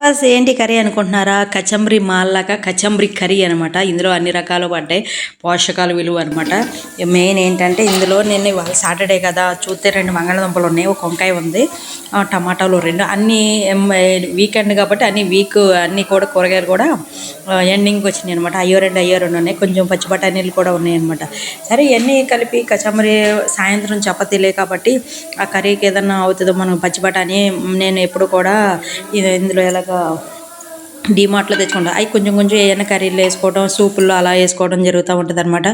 Bus ఏంటి curry అనుకుంటున్నారా? Kachambari మాల్లాగా kachambari curry అనమాట ఇందులో అన్ని రకాలు పడ్డాయి. పోషకాలు విలువ అనమాట మెయిన్ ఏంటంటే ఇందులో నేను ఇవాళ సాటర్డే కదా చూస్తే రెండు మంగళదుంపలు ఉన్నాయి ఒక వంకాయ ఉంది టమాటాలు రెండు. అన్నీ వీకెండ్ కాబట్టి అన్ని వీక్ అన్ని కూడా కూరగాయలు కూడా ఎండింగ్ వచ్చినాయి అనమాట అయ్యో రెండు అయ్యో రెండు ఉన్నాయి. కొంచెం పచ్చి బఠానీలు కూడా ఉన్నాయి అనమాట సరే ఇవన్నీ కలిపి కచంబరి సాయంత్రం చపాతీలే కాబట్టి ఆ కర్రీకి ఏదన్నా అవుతుందో మనం పచ్చి బఠానీ నేను ఎప్పుడు కూడా ఇందులో ఎలా ఎలాగ డిమార్ట్లో తెచ్చుకుంటా. అవి కొంచెం కొంచెం ఏదైనా కర్రీలు వేసుకోవడం సూపుల్లో అలా వేసుకోవడం జరుగుతూ ఉంటుంది అనమాట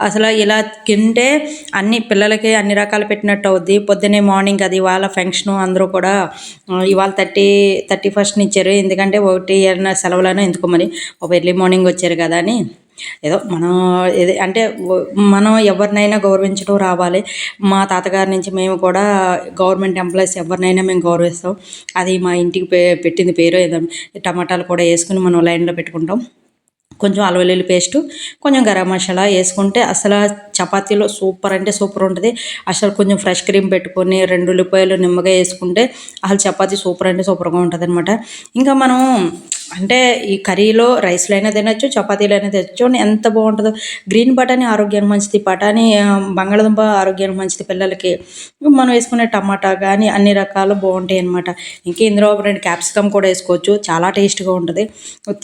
అసలు ఇలా తింటే అన్ని పిల్లలకి అన్ని రకాలు పెట్టినట్టు అవుద్ది. పొద్దున్నే మార్నింగ్ అది ఇవాళ ఫంక్షను అందరూ కూడా ఇవాళ థర్టీ థర్టీ ఫస్ట్ని ఇచ్చారు. ఎందుకంటే ఒకటి ఏమైనా సెలవులను ఎందుకు మరి. ఒక ఎర్లీ మార్నింగ్ వచ్చారు కదా అని. ఏదో మనం ఇది అంటే మనం ఎవరినైనా గౌరవించడం రావాలి. మా తాతగారి నుంచి మేము కూడా గవర్నమెంట్ ఎంప్లాయీస్ ఎవరినైనా మేము గౌరవిస్తాం. అది మా ఇంటికి పే- పెట్టింది పేరు ఏదో టమాటాలు కూడా వేసుకుని మనం లైన్లో పెట్టుకుంటాం. కొంచెం అలవల్లి పేస్టు కొంచెం గరం మసాలా వేసుకుంటే అసలు చపాతీలో సూపర్ అంటే సూపర్ ఉంటుంది. అసలు కొంచెం ఫ్రెష్ క్రీమ్ పెట్టుకొని రెండు ఉల్లిపాయలు నిమ్మగా వేసుకుంటే అసలు చపాతీ సూపర్ అంటే సూపర్గా ఉంటుంది అనమాట ఇంకా మనం అంటే ఈ కర్రీలో రైస్లో అయినా తినచ్చు చపాతీలో అయినా తినచ్చు ఎంత బాగుంటుందో. గ్రీన్ బఠానీ ఆరోగ్యానికి మంచిది బఠానీ బంగాళదుంప ఆరోగ్యానికి మంచిది పిల్లలకి. మనం వేసుకునే టమాటా కానీ అన్ని రకాలు బాగుంటాయి అనమాట ఇంకా ఇందులో ఒక రెండు క్యాప్సికమ్ కూడా వేసుకోవచ్చు. చాలా టేస్ట్గా ఉంటుంది.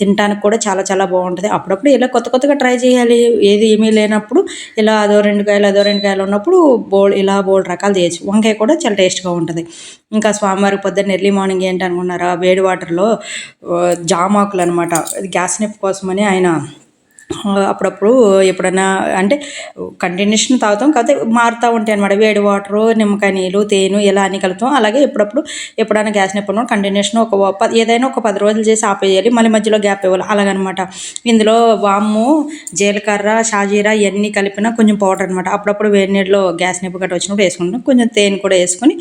తినడానికి కూడా చాలా చాలా బాగుంటుంది. అప్పుడప్పుడు ఇలా కొత్త కొత్తగా ట్రై చేయాలి. ఏది ఏమీ లేనప్పుడు ఇలా అదో రెండు కాయలు అదో రెండు కాయలు ఉన్నప్పుడు బోల్ ఇలా బోల్డ్ రకాలు చేయొచ్చు. వంకాయ కూడా చాలా టేస్ట్గా ఉంటుంది. ఇంకా స్వామివారి పొద్దున్న ఎర్లీ మార్నింగ్ ఏంటనుకున్నారా వేడి వాటర్లో జ జామాకులు అనమాట గ్యాస్ నొప్పి కోసమని ఆయన అప్పుడప్పుడు ఎప్పుడైనా అంటే కంటిన్యూషన్ తాగుతాం. కాకపోతే మారుతూ ఉంటాయి అనమాట వేడి వాటరు నిమ్మకాయ నీళ్ళు తేనె ఇలా అన్ని కలుపుతాం. అలాగే ఎప్పుడప్పుడు ఎప్పుడైనా గ్యాస్ నొప్పి కంటిన్యూషన్ ఒక ఏదైనా ఒక పది రోజులు చేసి ఆపేయాలి. మళ్ళీ మధ్యలో గ్యాప్ ఇవ్వాలి. అలాగనమాట. ఇందులో వాము జీలకర్ర షాజీరా ఇవన్నీ కలిపిన కొంచెం పౌడర్ అనమాట అప్పుడప్పుడు వేడి నీళ్ళలో గ్యాస్ నొప్పి గట్ట వచ్చినప్పుడు వేసుకుంటాం. కొంచెం తేనె కూడా వేసుకొని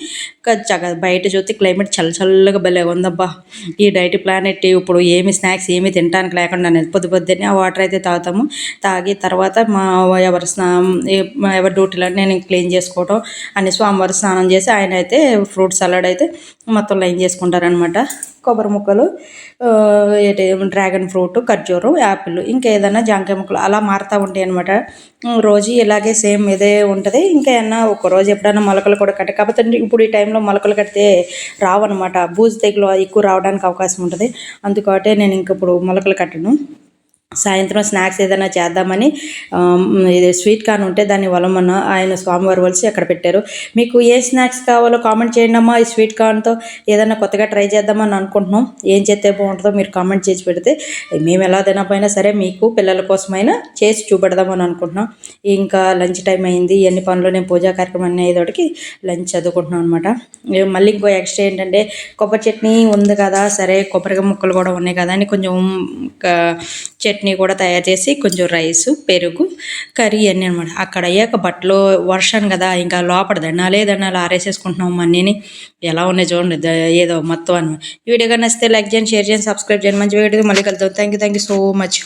చక్కగా బయట చూస్తే క్లైమేట్ చల్ల చల్లగా భలే ఉందబ్బా. ఈ డైట్ ప్లాన్ ఎట్టి ఇప్పుడు ఏమి స్నాక్స్ ఏమి తినడానికి లేకుండా పొద్దు పొద్దున్నే ఆ వాటర్ అయితే తాగుతాము తాగి తర్వాత మా ఎవరి స్నానం ఎవరి డ్యూటీలో నేను క్లీన్ చేసుకోవటం అని స్వామివారి స్నానం చేసి ఆయన అయితే ఫ్రూట్ సలాడ్ అయితే మొత్తం లైన్ చేసుకుంటారనమాట కొబ్బరి ముక్కలు ఏంటి డ్రాగన్ ఫ్రూట్ ఖర్జూరం యాపిల్ ఇంకా ఏదైనా జాంకాయ ముక్కలు అలా మారుతూ ఉంటాయి అనమాట రోజు ఇలాగే సేమ్ ఇదే ఉంటుంది. ఇంకా ఏమన్నా ఒక రోజు ఎప్పుడైనా మొలకలు కూడా కట్టే కాకపోతే ఇప్పుడు ఈ టైంలో మొలకలు కడితే రావన్నమాట. బూజు తెగులు ఎక్కువ రావడానికి అవకాశం ఉంటుంది. అందుకోటే నేను ఇంక ఇప్పుడు మొలకలు కట్టను. సాయంత్రం స్నాక్స్ ఏదైనా చేద్దామని ఇది స్వీట్ కార్న్ ఉంటే దాన్ని వలమన్న ఆయన స్వామివారు వలిసి అక్కడ పెట్టారు. మీకు ఏ స్నాక్స్ కావాలో కామెంట్ చేయండి అమ్మా ఈ స్వీట్ కార్న్తో ఏదైనా కొత్తగా ట్రై చేద్దామని అనుకుంటున్నాం. ఏం చేస్తే బాగుంటుందో మీరు కామెంట్ చేసి పెడితే మేము ఎలా తినకపోయినా సరే మీకు పిల్లల కోసమైనా చేసి చూపెడదామని అనుకుంటున్నాం. ఇంకా లంచ్ టైం అయింది ఎన్ని పనులు నేను పూజా కార్యక్రమం అనేదోటికి లంచ్ చదువుకుంటున్నాం అనమాట మళ్ళీ ఇంకో ఎక్స్ట్రా ఏంటంటే కొబ్బరి చట్నీ ఉంది కదా సరే కొబ్బరికాయ ముక్కలు కూడా ఉన్నాయి కదా అని కొంచెం చట్నీ చట్నీ కూడా తయారు చేసి కొంచెం రైస్ పెరుగు కర్రీ అన్నీ అనమాట అక్కడ అయ్యాక బట్టలు వర్షం కదా ఇంకా లోపల దండాలే దండాలు ఆరేసేసుకుంటున్నాం అన్నీని. ఎలా ఉన్నాయి చూడండి ఏదో మొత్తం అనమాట ఈ వీడియో కానీ నచ్చితే లైక్ చేయండి షేర్ చేయండి సబ్స్క్రైబ్ చేయండి. మంచి వీడియో మళ్ళీ కలుద్దాం. Thank you thank you so much.